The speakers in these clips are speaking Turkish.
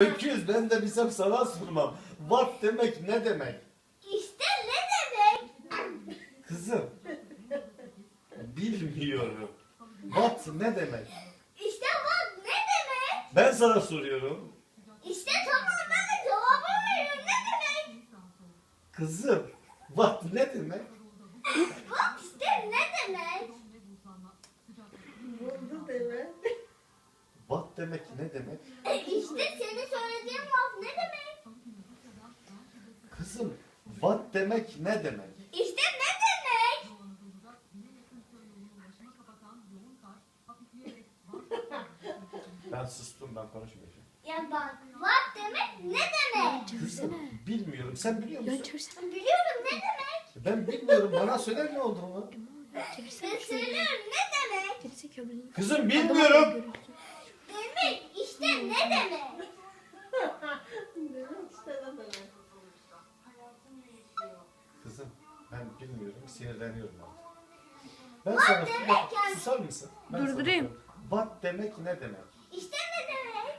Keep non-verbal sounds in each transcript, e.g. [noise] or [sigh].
Öküz ben de bilsem sana sormam. What demek ne demek? İşte ne demek? Kızım. Bilmiyorum. What ne demek? İşte bak ne demek? Ben sana soruyorum. İşte tamam ben de cevabı veriyorum ne demek? Kızım. What ne demek? Bak işte ne demek? Buldu deme. What demek ne demek? E işte senin söylediğin laf ne demek? Kızım. What demek ne demek? İşte ne demek? Ben sustum ben konuşmayacağım. Ya bak bak demek ne demek? Kızım bilmiyorum. Sen biliyor musun? Biliyorum ne demek? Ben bilmiyorum. Bana söyle ne olduğunu. Ben söylüyorum ne demek? Kızım bilmiyorum. Demek işte ne? Demek bilmiyorum. Sinirleniyorum artık. Ben sana demek Bak, susar mısın? Ben sana Durdurayım. What demek ne demek? İşte ne demek?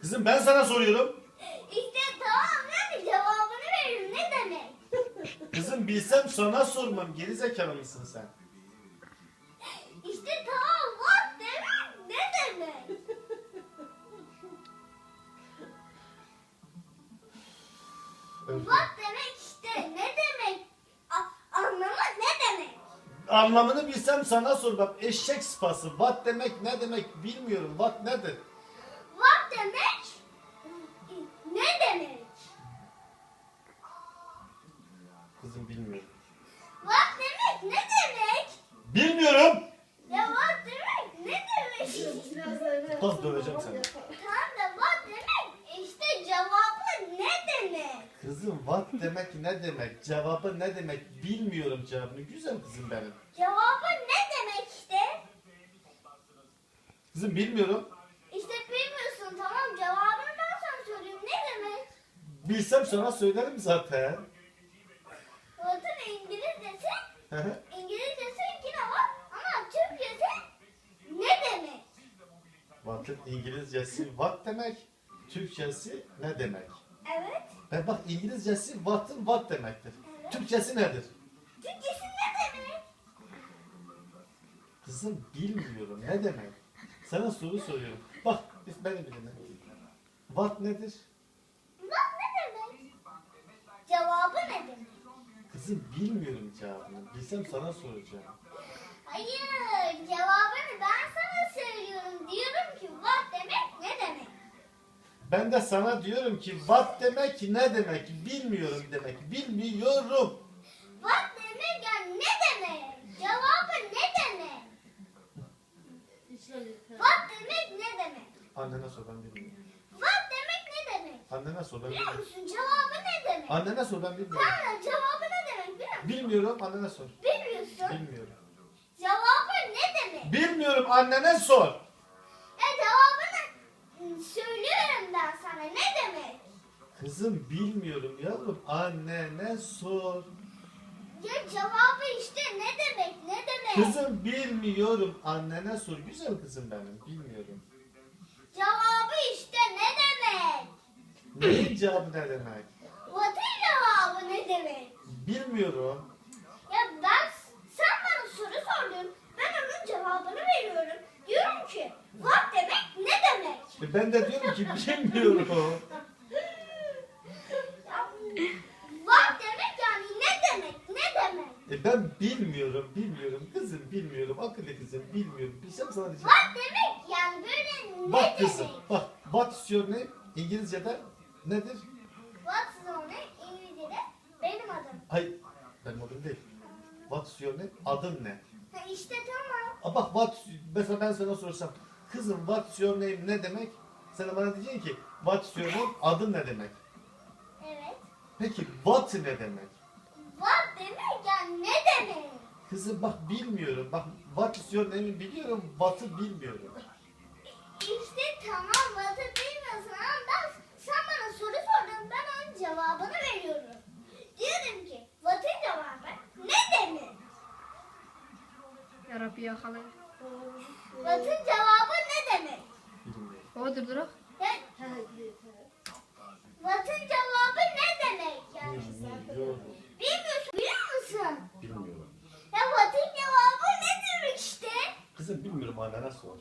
Kızım ben sana soruyorum. İşte tamam ben de cevabını veririm ne demek? [laughs] Kızım bilsem sana sormam. Geri zekalı mısın sen? İşte tamam bak demek ne demek? Bak demek işte ne demek? A- anlamı ne demek? Anlamını bilsem sana sormam. Eşek sıpası. What demek ne demek bilmiyorum. What nedir? Bak demek ne demek? Kızım bilmiyorum. Bak demek ne demek? Bilmiyorum. Ya bak demek ne demek? Kız döveceğim seni. Tamam da bak demek işte cevabı ne demek? Kızım what demek ne demek? Cevabı ne demek? Bilmiyorum cevabını. Güzel kızım benim. Cevabı ne demek işte? Kızım bilmiyorum. İşte bilmiyorsun tamam cevabını ben sana söyleyeyim ne demek? Bilsem sana söylerim zaten. Batın İngilizcesi, Hı hı. İngilizcesi yine var ama Türkçesi ne demek? What'ın İngilizcesi what demek? Türkçesi ne demek? Evet. Ben bak İngilizcesi what'ın what demektir. Türkçesi nedir? Türkçesi ne demek? Kızım bilmiyorum ne demek? Sana soru soruyorum. Bak beni bilin. What nedir? Bak ne demek? Cevabı ne demek? Kızım bilmiyorum cevabını. Bilsem sana soracağım. Hayır cevabını ben sana söylüyorum. Diyorum ki bak demek ne demek? Ben de sana diyorum ki what demek ne demek? Bilmiyorum demek. Bilmiyorum. Bak demek yani ne demek? Cevabı ne demek? Bak demek ne demek? Annene sor ben bilmiyorum. Bak demek ne demek? Annene sor ben Biliyor bilmiyorum. musun cevabı ne demek? Annene sor ben bilmiyorum. Tamam cevabı ne demek biliyor musun? Bilmiyorum annene sor. Bilmiyorsun. Bilmiyorum. Cevabı ne demek? Bilmiyorum annene sor. Ya cevabını ı, söylüyorum ben sana ne demek? Kızım bilmiyorum yavrum. Annene sor. Ya cevabı işte ne demek ne demek? Kızım bilmiyorum. Annene sor. Güzel kızım benim. Bilmiyorum. Cevabı işte ne demek? Neyin cevabı ne demek? Vatın cevabı ne demek? Bilmiyorum. Ya ben sen bana soru sordun. Ben onun cevabını veriyorum. Diyorum ki vat demek ne demek? E ben de diyorum ki bilmiyorum. Vat demek yani ne demek? Ne demek? E ben bilmiyorum. Bilmiyorum. Kızım bilmiyorum. Akıllı kızım bilmiyorum. Bilsem sana diyeceğim. Vat demek yani böyle ne Bak kızım. demek? Bak. What is your name? İngilizce'de nedir? What's your name? İngilizce'de benim adım. Ay benim adım değil. What is your name? Adın ne? Ha işte tamam. Aa, bak what mesela ben sana sorsam kızım what's your name ne demek? Sen bana diyeceksin ki what's your name? Adın ne demek? Evet. Peki what ne demek? What demek yani ne demek? Kızım bak bilmiyorum. Bak what is your name'i biliyorum. What'ı bilmiyorum. İşte tamam What'ı bilmiyorsun ama ben, sen bana soru sordun ben onun cevabını veriyorum. Diyorum ki What'ın cevabı ne demek? Yarabbi yakalayın. Batın cevabı ne demek? Baba dur dur. Batın cevabı ne demek yani? Bilmiyorsun biliyor musun? Bilmiyorum. Ya batın cevabı ne demek işte? Kızım bilmiyorum annene sor.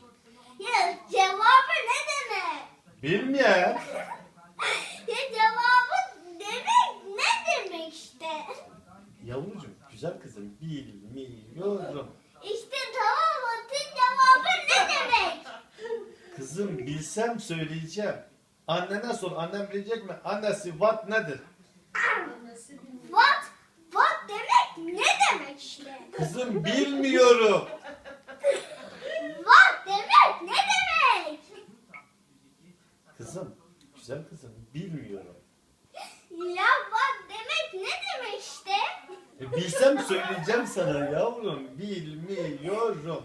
Ya cevabı ne demek? Bilmiyorum. [laughs] ya cevabı demek ne demek işte? Yavrucuğum güzel kızım bilmiyorum. Kızım bilsem söyleyeceğim. Annene sor. Annem bilecek mi? Annesi what nedir? Annesi. What? What demek ne demek işte? Kızım bilmiyorum. What demek ne demek? Kızım güzel kızım bilmiyorum. Ya what demek ne demek işte? E, bilsem söyleyeceğim sana yavrum. Bilmiyorum.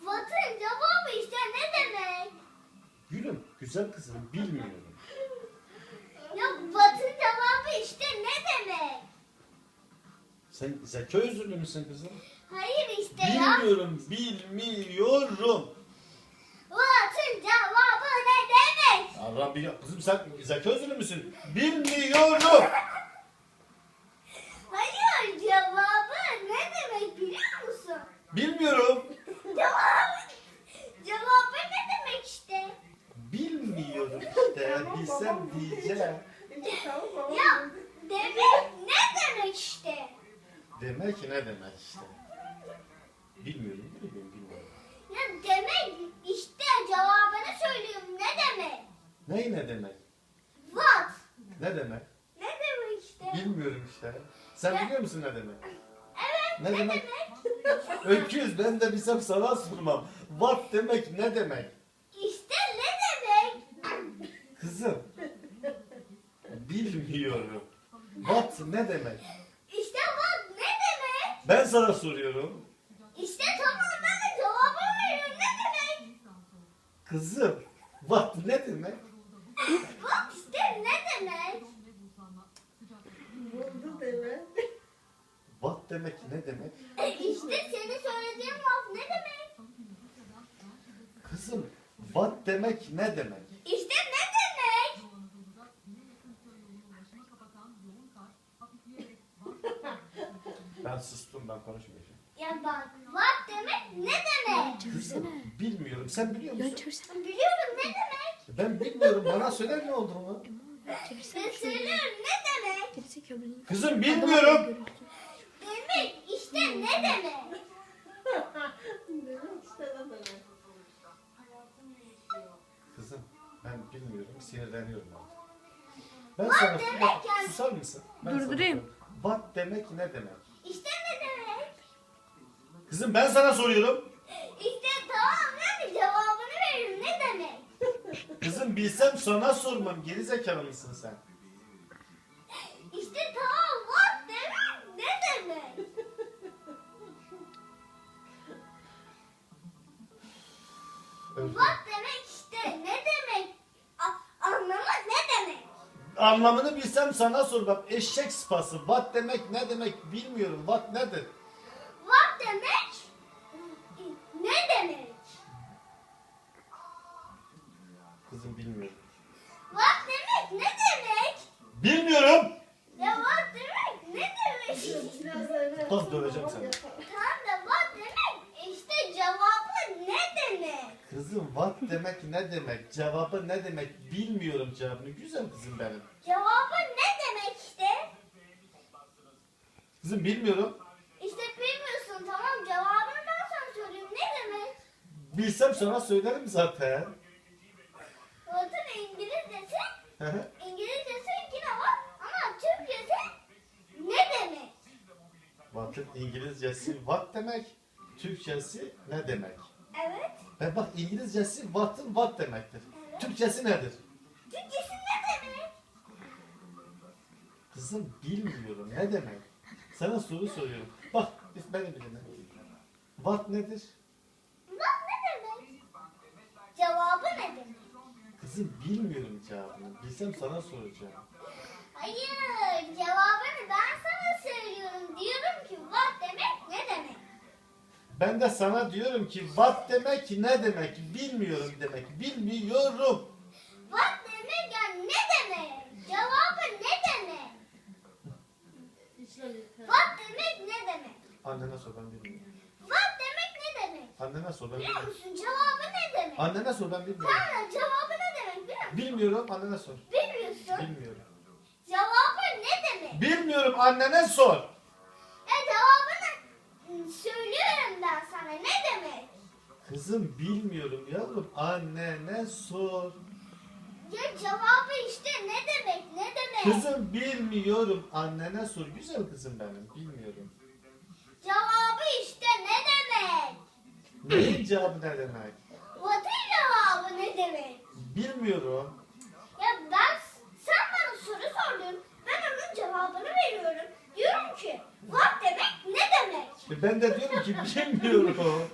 What'ın cevabı işte ne demek? Gülüm güzel kızım bilmiyorum. Ya What'ın cevabı işte ne demek? Sen zeka özürlü müsün kızım? Hayır işte ya. Bilmiyorum, bilmiyorum. What'ın cevabı ne demek? Ya Rabbi ya kızım sen zeka özürlü müsün? Bilmiyorum. Hayır cevabı ne demek biliyor musun? Bilmiyorum. Cevabı, cevabı ne demek işte? Bilmiyorum işte. Bilsem diyeceğim. İşte tamam baba. Ya demek ne demek işte? Demek ne demek işte. Bilmiyorum, bilmiyorum, bilmiyorum. Ya demek işte cevabını söylüyorum ne demek? Ney ne demek? What? Ne demek? Ne demek işte? Bilmiyorum işte. Sen biliyor musun ne demek? Evet Ne ne, demek? demek? [laughs] Öküz ben de bilsem sana sormam. What demek ne demek? İşte ne demek? Kızım. Bilmiyorum. What ne demek? İşte what ne demek? Ben sana soruyorum. İşte tamam ben de cevabı veriyorum ne demek? Kızım. What ne demek? What işte ne demek? Buldu deme. What demek ne demek? E işte senin söylediğin laf ne demek? Kızım. What demek ne demek? İşte ne demek? Ben sustum ben konuşmayacağım. Ya bak what demek ne demek? Kızım bilmiyorum. Sen biliyor musun? Biliyorum ne demek? Ben bilmiyorum. Bana söyler ne olduğunu. Ben söylüyorum ne demek? Kızım bilmiyorum. Demek işte ne demek? Demek işte ne demek. Kızım ben bilmiyorum. Sinirleniyorum artık. Ben sana demek Bak, yani? susar mısın? Ben sana Durdurayım. soruyorum. What demek ne demek? İşte ne demek? Kızım ben sana soruyorum. İşte tamam ben de cevabını veririm ne demek? Kızım bilsem sana sormam. Geri zekalı mısın sen? İşte tamam what demek ne demek? What demek işte ne demek? A- anlamı ne demek? Anlamını bilsem sana sormam. Eşek sıpası. What demek ne demek bilmiyorum. What nedir? Bilmiyorum. What demek ne demek? Bilmiyorum. Ya what demek ne demek? Kız döveceğim seni. Tamam da what demek işte cevabı ne demek? Kızım what demek ne demek? Cevabı ne demek? Bilmiyorum cevabını. Güzel kızım benim. Cevabı ne demek işte? Kızım bilmiyorum. İşte bilmiyorsun tamam cevabını ben sana söyleyeyim ne demek? Bilsem sana söylerim zaten. İngilizcesi yine var ama Türkçesi ne demek? What'ın İngilizcesi what demek? Türkçesi ne demek? Evet. E bak İngilizcesi what'ın what demektir. Türkçesi nedir? Türkçesi ne demek? Kızım bilmiyorum ne demek? Sana soru soruyorum. Bak biz beni bir dinle. What nedir? Kızım bilmiyorum cevabını. Bilsem sana soracağım. Hayır cevabını ben sana söylüyorum. Diyorum ki what demek ne demek? Ben de sana diyorum ki what demek ne demek? Bilmiyorum demek. Bilmiyorum. What demek ya ne demek? Cevabı ne demek? What demek ne demek? Annene sor ben bilmiyorum. What demek ne demek? Annene sor ben Biliyor bilmiyorum. musun cevabı ne demek? Annene sor ben bilmiyorum. Tamam cevabı ne demek biliyor musun? Bilmiyorum annene sor. Bilmiyorsun. Bilmiyorum. Cevabı ne demek? Bilmiyorum annene sor. E cevabını ım, söylüyorum ben sana. Ne demek? Kızım bilmiyorum yavrum annene sor. Ya cevabı işte ne demek? Ne demek? Kızım bilmiyorum annene sor. Güzel kızım benim bilmiyorum. Cevabı işte ne demek? Neyin cevabı ne demek? Vatın cevabı ne demek? Bilmiyorum. Ya ben sen bana soru sordun. Ben onun cevabını veriyorum. Diyorum ki vat demek ne demek? E Ben de diyorum ki bilmiyorum. [laughs]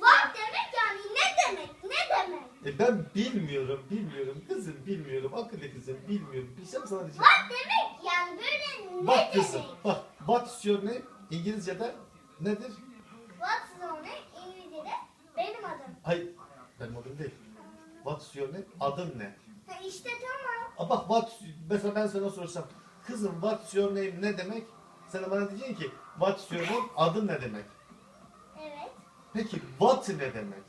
Vat demek yani ne demek? Ne demek? E ben bilmiyorum, bilmiyorum. Kızım bilmiyorum. Akıllı kızım bilmiyorum. Bilsem sana diyeceğim. Vat demek yani böyle ne Bak demek? kızım, bak. What is your name? İngilizce'de nedir? What's your name? İngilizce'de benim adım. Hayır, benim adım değil. What is your name? Adın ne? Ha işte tamam. Aa, bak what, mesela ben sana sorsam, kızım what is your name ne demek? Sen bana diyeceksin ki, what is your name? Adın ne demek? Evet. Peki what ne demek?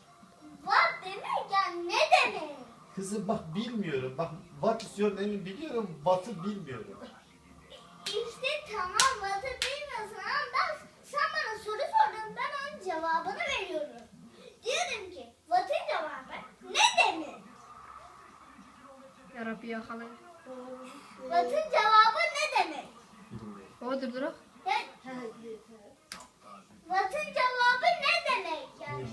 Vat demek yani ne demek? Kızım bak bilmiyorum. Bak what is your name'i biliyorum, what'ı bilmiyorum. İşte tamam vatı bilmiyorsun ama ben, sen bana soru sordun ben onun cevabını veriyorum. Diyorum ki vatın cevabı ne demek? Ya Rabbi ya halay. Vatın cevabı ne demek? Bilmiyorum. O dur dur. Ya, Ha, yeter. vatın cevabı ne demek yani?